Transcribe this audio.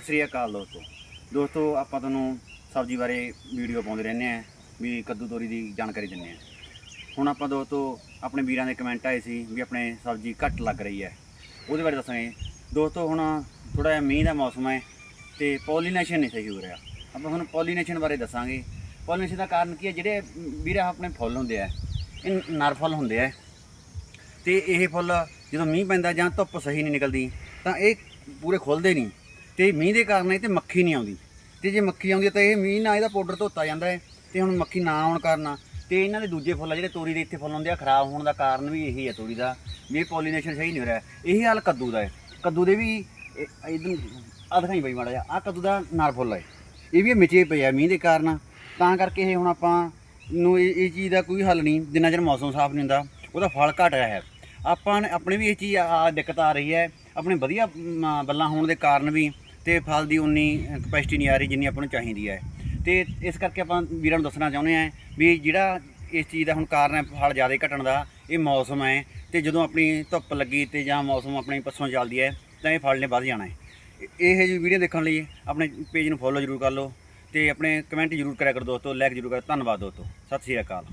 ਸਤਿ ਸ੍ਰੀ ਅਕਾਲ ਦੋਸਤੋ। ਦੋਸਤੋ, ਆਪਾਂ ਤੁਹਾਨੂੰ ਸਬਜ਼ੀ ਬਾਰੇ ਵੀਡੀਓ ਪਾਉਂਦੇ ਰਹਿੰਦੇ ਆ ਵੀ ਕੱਦੂ ਤੋਰੀ ਦੀ ਜਾਣਕਾਰੀ ਦਿੰਦੇ ਆ ਹੁਣ ਆਪਾਂ ਦੋਸਤੋ, ਆਪਣੇ ਵੀਰਾਂ ਦੇ ਕਮੈਂਟ ਆਏ ਸੀ ਵੀ ਆਪਣੇ ਸਬਜ਼ੀ ਘੱਟ ਲੱਗ ਰਹੀ ਹੈ। ਉਹਦੇ ਬਾਰੇ ਦੱਸਾਂਗੇ। ਦੋਸਤੋ, ਹੁਣ ਥੋੜਾ ਜਿਹਾ ਮੀਂਹ ਦਾ ਮੌਸਮ ਹੈ ਤੇ ਪੋਲੀਨੇਸ਼ਨ ਨਹੀਂ ਸਹੀ ਹੋ ਰਿਹਾ ਆਪਾਂ ਤੁਹਾਨੂੰ ਪੋਲੀਨੇਸ਼ਨ ਬਾਰੇ ਦੱਸਾਂਗੇ। ਪੋਲੀਨੇਸ਼ਨ ਦਾ ਕਾਰਨ ਕੀ ਹੈ? ਜਿਹੜੇ ਵੀਰਾ ਆਪਣੇ ਫੁੱਲ ਹੁੰਦੇ ਆ, ਇਹ ਨਰ ਫੁੱਲ ਹੁੰਦੇ ਆ, ਤੇ ਇਹ ਫੁੱਲ ਜਦੋਂ ਮੀਂਹ ਪੈਂਦਾ ਜਾਂ ਧੁੱਪ ਸਹੀ ਨਹੀਂ ਨਿਕਲਦੀ, ਤਾਂ ਇਹ ਪੂਰੇ ਖੁੱਲਦੇ ਨਹੀਂ। ਤੇ ਮੀਂਹ ਦੇ ਕਾਰਨ ਇਹ ਤੇ ਮੱਖੀ ਨਹੀਂ ਆਉਂਦੀ। ਤੇ ਜੇ ਮੱਖੀ ਆਉਂਦੀ ਹੈ ਤਾਂ ਇਹ ਮੀਂਹ ਨਾਲ ਇਹਦਾ ਪਾਊਡਰ ਧੋਤਾ ਜਾਂਦਾ ਹੈ ਤੇ ਹੁਣ ਮੱਖੀ ਨਾ ਆਉਣ ਕਾਰਨ ਤੇ ਇਹਨਾਂ ਦੇ ਦੂਜੇ ਫੁੱਲ ਆ ਜਿਹੜੇ ਤੋਰੀ ਦੇ ਇੱਥੇ ਫੁੱਲ ਹੁੰਦੇ ਆ ਖਰਾਬ ਹੋਣ ਦਾ ਕਾਰਨ ਵੀ ਇਹੀ ਹੈ ਤੋਰੀ ਦਾ ਵੀ ਪੋਲੀਨੇਸ਼ਨ ਸਹੀ ਨਹੀਂ ਹੋ ਰਿਹਾ। ਇਹੀ ਹਾਲ ਕੱਦੂ ਦਾ ਹੈ। ਕੱਦੂ ਦੇ ਵੀ ਇਦਾਂ ਆ ਦਿਖਾਈ ਬਈ ਮਾੜਾ ਜਿਹਾ ਆ ਕੱਦੂ ਦਾ ਨਾਲ ਫੁੱਲ ਹੈ। ਇਹ ਵੀ ਮਿਚੇ ਪਏ ਆ ਮੀਂਹ ਦੇ ਕਾਰਨ। ਤਾਂ ਕਰਕੇ ਇਹ ਹੁਣ ਆਪਾਂ ਨੂੰ ਇਹ ਚੀਜ਼ ਦਾ ਕੋਈ ਹੱਲ ਨਹੀਂ ਜਿੰਨਾ ਚਿਰ ਮੌਸਮ ਸਾਫ਼ ਨਹੀਂ ਹੁੰਦਾ ਉਹਦਾ ਫਲ ਘਟ ਰਿਹਾ ਹੈ। ਆਪਾਂ ਆਪਣੇ ਵੀ ਇਹ ਚੀਜ਼ ਆ ਦਿੱਕਤ ਆ ਰਹੀ ਹੈ। ਆਪਣੇ ਵਧੀਆ ਮ, ਹੋਣ ਦੇ ਕਾਰਨ ਵੀ ਤੇ ਫਲ ਦੀ ਉਨੀ ਕਪੈਸਿਟੀ ਨਹੀਂ ਆ ਰਹੀ ਜਿੰਨੀ ਆਪਾਂ ਨੂੰ ਚਾਹੀਦੀ ਹੈ। ਤੇ ਇਸ ਕਰਕੇ ਆਪਾਂ ਵੀਰਾਂ ਨੂੰ ਦੱਸਣਾ ਚਾਹੁੰਦੇ ਆ ਵੀ ਜਿਹੜਾ ਇਸ ਚੀਜ਼ ਦਾ ਹੁਣ ਕਾਰਨ ਹੈ ਫਲ ਜ਼ਿਆਦਾ ਘਟਣ ਦਾ, ਇਹ ਮੌਸਮ ਹੈ ਤੇ ਜਦੋਂ ਆਪਣੀ ਧੁੱਪ ਲੱਗੀ ਤੇ ਜਾਂ ਮੌਸਮ ਆਪਣੀ ਪੱਸੋਂ ਚੱਲਦੀ ਹੈ, ਤਾਂ ਇਹ ਫਲ ਨੇ ਵੱਧ ਜਾਣਾ ਹੈ। ਇਹ ਜਿਹੀ ਵੀਡੀਓ ਦੇਖਣ ਲਈ ਆਪਣੇ ਪੇਜ ਨੂੰ ਫੋਲੋ ਜ਼ਰੂਰ ਕਰ ਲਓ ਤੇ ਆਪਣੇ ਕਮੈਂਟ ਜ਼ਰੂਰ ਕਰਿਆ ਕਰੋ ਦੋਸਤੋ ਲਾਈਕ ਜ਼ਰੂਰ ਕਰੋ, ਧੰਨਵਾਦ ਦੋਸਤੋ, ਸਤਿ ਸ਼੍ਰੀ ਅਕਾਲ।